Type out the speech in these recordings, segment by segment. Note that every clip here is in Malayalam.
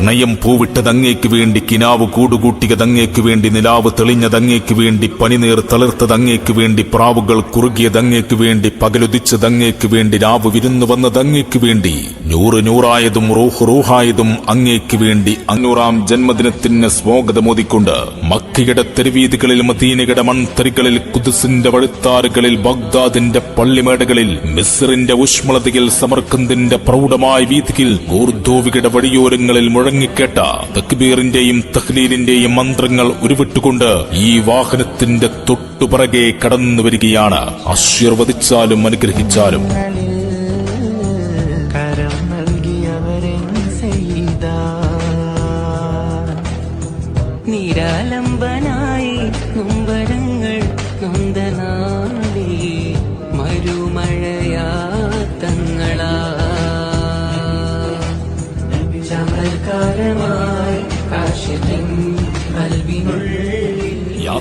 പ്രണയം പൂവിട്ടതങ്ങേക്ക് വേണ്ടി കിനാവ് കൂടുകൂട്ടിയതങ്ങേക്ക് വേണ്ടി നിലാവ് തെളിഞ്ഞതങ്ങേക്ക് വേണ്ടി പനിനീർ തളിർത്തതങ്ങേക്ക് വേണ്ടി പ്രാവുകൾ കുറുകിയതങ്ങേക്ക് വേണ്ടി പകലുദിച്ചതങ്ങേക്ക് വേണ്ടി രാവ് വിരുന്നു വന്നതങ്ങേക്ക് വേണ്ടി നൂറ് നൂറായതും റൂഹ് റൂഹായതും അങ്ങേക്ക് വേണ്ടി അഞ്ഞൂറാം ജന്മദിനത്തിന് സ്വാഗതമോദിക്കൊണ്ട് മക്കയുടെ തെരുവീതികളിൽ മദീനയുടെ മൺതരികളിൽ കുതിസിന്റെ വഴുത്താറുകളിൽ ബഗ്ദാദിന്റെ പള്ളിമേടകളിൽ മിസ്റിന്റെ ഊഷ്മളതയിൽ സമർക്കന്തിന്റെ പ്രൗഢമായ വീതിയിൽ ഊർദോവിയുടെ വഴിയോരങ്ങളിൽ മുഴങ്ങിക്കേട്ട തക്ബീറിന്റെയും തഹ്ലീലിന്റെയും മന്ത്രങ്ങൾ ഉരുവിട്ടുകൊണ്ട് ഈ വാഹനത്തിന്റെ തൊട്ടുപിറകെ കടന്നു വരികയാണ്. ആശീർവദിച്ചാലും അനുഗ്രഹിച്ചാലും. കരം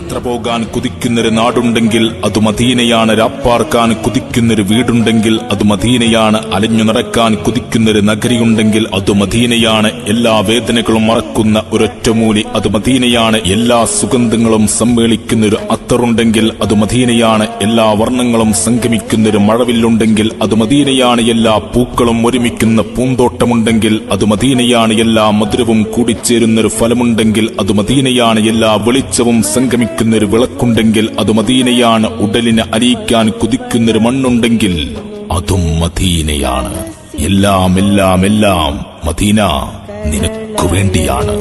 യാത്ര പോകാൻ കുതിക്കുന്നൊരു നാടുണ്ടെങ്കിൽ അത് മദീനയാണ്. രാപ്പാർക്കാൻ കുതിക്കുന്നൊരു വീടുണ്ടെങ്കിൽ അത് മദീനയാണ്. അലഞ്ഞു നടക്കാൻ കുതിക്കുന്നൊരു നഗരിയുണ്ടെങ്കിൽ അത് മദീനയാണ്. എല്ലാ വേദനകളും മറക്കുന്ന ഒരൊറ്റമൂലി അത് മദീനയാണ്. എല്ലാ സുഗന്ധങ്ങളും സമ്മേളിക്കുന്നൊരു അത്തറുണ്ടെങ്കിൽ അത് മദീനയാണ്. എല്ലാ വർണങ്ങളും സംഗമിക്കുന്നൊരു മഴവില്ലുണ്ടെങ്കിൽ അത് മദീനയാണ്. എല്ലാ പൂക്കളും ഒരുമിക്കുന്ന പൂന്തോട്ടമുണ്ടെങ്കിൽ അത് മദീനയാണ്. എല്ലാ മധുരവും കൂടിച്ചേരുന്നൊരു ഫലമുണ്ടെങ്കിൽ അത് മദീനയാണ്. എല്ലാ വെളിച്ചവും സംഗമിക്കുന്നൊരു വിളക്കുണ്ടെങ്കിൽ അത് മദീനയാണ്. ഉടലിനെ അരിയിക്കാൻ കുതിക്കുന്നൊരു മണ്ണുണ്ടെങ്കിൽ അതും മദീനയാണ്. എല്ലാം എല്ലാം എല്ലാം മദീന നിനക്കു വേണ്ടിയാണ്.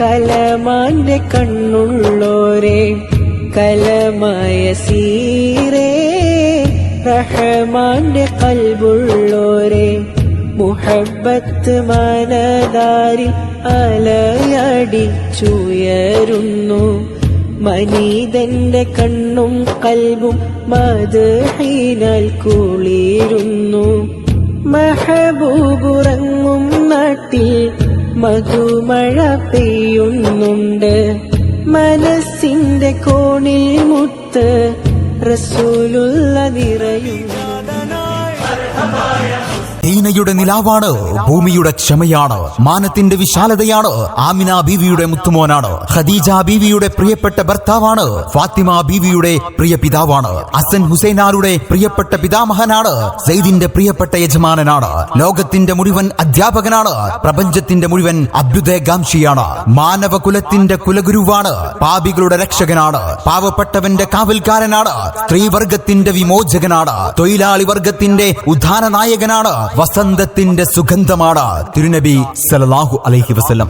കലമാന്റെ കണ്ണുള്ളോരേ കലമായ സീരേ റഹമാന്റെ കൽബുള്ളോരെ മുഹബത്ത് മനതാരിൽ അലയടിച്ചുയരുന്നു. മനീതന്റെ കണ്ണും കൽവും മതഹീനാൽ കുളിരുന്നു. മഹബൂബുറങ്ങും നാട്ടിൽ മധുമഴ പെയ്യുന്നുണ്ട്. മനസ്സിന്റെ കോണിൽ മുത്ത് റസൂലുള്ള നിറയുന്നു. ദീനയുടെ നിലാവാണ് ഭൂമിയുടെ ക്ഷമയാണ് മാനത്തിന്റെ വിശാലതയാണ് ആമിന ബീവിയുടെ മുത്തുമോനാണ് ഖദീജ ബീവിയുടെ പ്രിയപ്പെട്ട ഭർത്താവാണ് ഫാത്തിമ ബീവിയുടെ പ്രിയ പിതാവാണ് അസൻ ഹുസൈനാരുടെ പ്രിയപ്പെട്ട പിതാമഹനാണ് സെയ്ദിന്റെ പ്രിയപ്പെട്ട യജമാനനാണ് ലോകത്തിന്റെ മുഴുവൻ അധ്യാപകനാണ് പ്രപഞ്ചത്തിന്റെ മുഴുവൻ അഭ്യുദയകാംക്ഷിയാണ് മാനവകുലത്തിന്റെ കുലഗുരുവാണ് പാപികളുടെ രക്ഷകനാണ് പാവപ്പെട്ടവന്റെ കാവൽക്കാരനാണ് സ്ത്രീവർഗത്തിന്റെ വിമോചകനാണ് തൊഴിലാളി വർഗത്തിന്റെ ഉദ്ധാന നായകനാണ് വസന്തത്തിന്റെ സുഗന്ധമാണ് തിരുനബി സലാഹു അലൈഹി വസ്ലം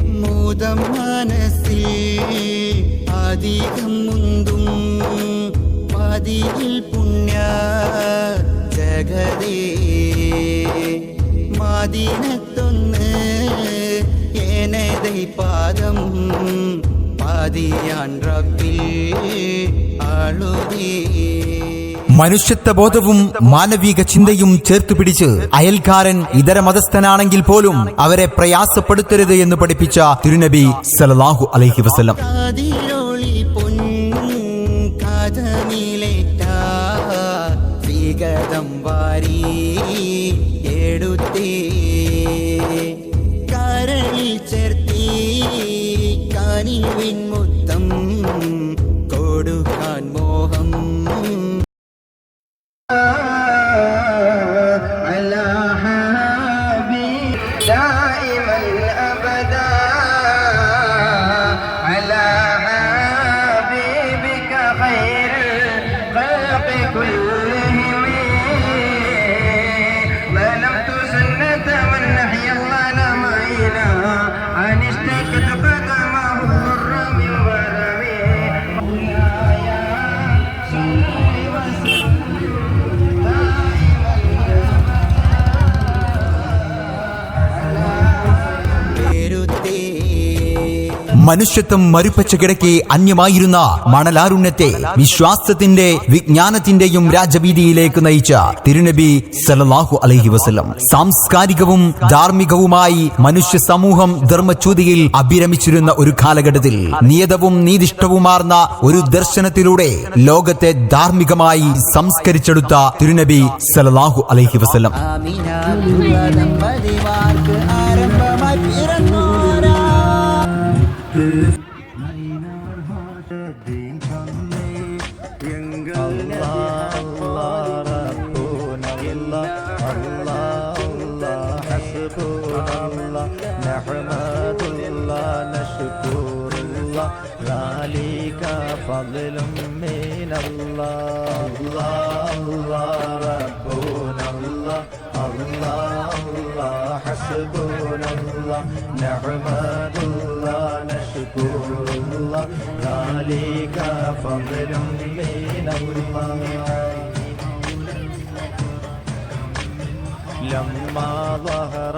മാദീനത്തൊന്ന് പാദം പാതിയാൻ റബ്ബിൽ ആളുതേ. മനുഷ്യത്വ ബോധവും മാനവിക ചിന്തയും ചേർത്ത് പിടിച്ച് അയൽക്കാരൻ ഇതര മതസ്ഥനാണെങ്കിൽ പോലും അവരെ പ്രയാസപ്പെടുത്തരുത് എന്ന് പഠിപ്പിച്ച തിരുനബി സല്ലല്ലാഹു അലൈഹി കരളിൽ ചേർത്തി കാനിവിൻ മനുഷ്യത്വം മരുപ്പച്ച കിടക്കെ അന്യമായിരുന്ന മണലാരുണ്യത്തെ വിശ്വാസത്തിന്റെ വിജ്ഞാനത്തിന്റെയും രാജവീതിയിലേക്ക് നയിച്ച തിരുനബി സല്ലല്ലാഹു അലഹി വസ്ലം സാംസ്കാരികവും ധാർമ്മികവുമായി മനുഷ്യ സമൂഹം ധർമ്മച്യൂതിയിൽ അഭിരമിച്ചിരുന്ന ഒരു കാലഘട്ടത്തിൽ നിയതവും നീതിഷ്ഠവുമാർന്ന ഒരു ദർശനത്തിലൂടെ ലോകത്തെ ധാർമ്മികമായി സംസ്കരിച്ചെടുത്ത തിരുനബി സല്ലല്ലാഹു അലഹി വസ്ലം ആരംഭമായി ذلك فضل من الله الله الله رب الله الله الله حسبنا الله نحمد الله نشكر الله ذلك فضل من الله لما ظهر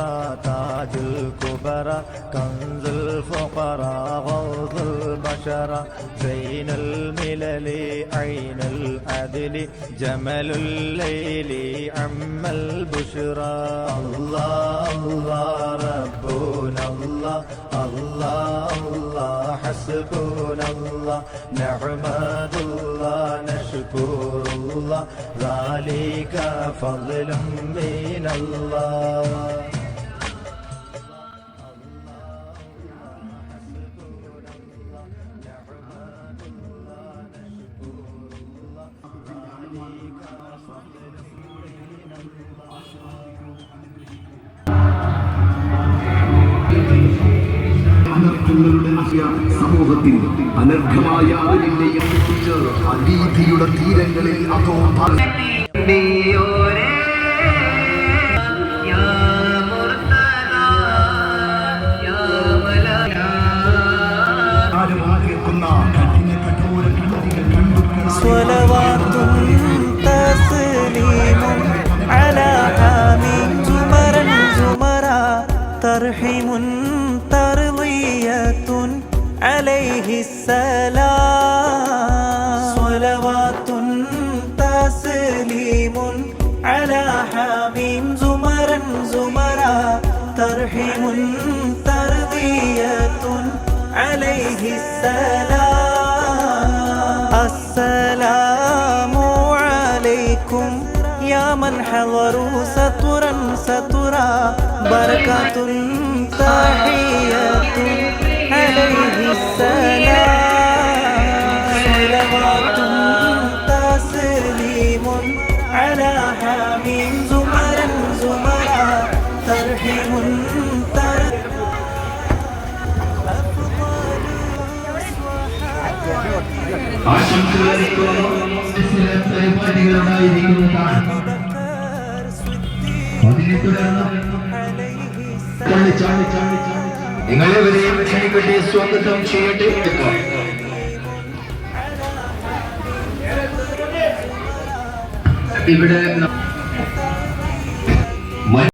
تاج الكبرى كنز الفقراء غوث البشر زين الملل عين العدل جمل الليل عم البشرى. الله الله ربنا الله الله الله حسبنا الله نحمد الله نشكر الله ذلك فضل من الله. നശ്യ സമൂഹത്തിൽ അനർഘമായ അറിവിന്റെയും അനീതിയുടെ തീരങ്ങളിൽ അതോ കേൾക്കുന്ന ترحم ترضية عليه السلام. السلام عليكم يا من حضروا سطرا سطرا بركات تحية عليه السلام. صلوات تسليم على حميم അതിനെ തുടർന്ന് നിങ്ങളെവരെയും ക്ഷണിക്കട്ടെ സ്വാഗതം ചെയ്യട്ടെ ഇവിടെ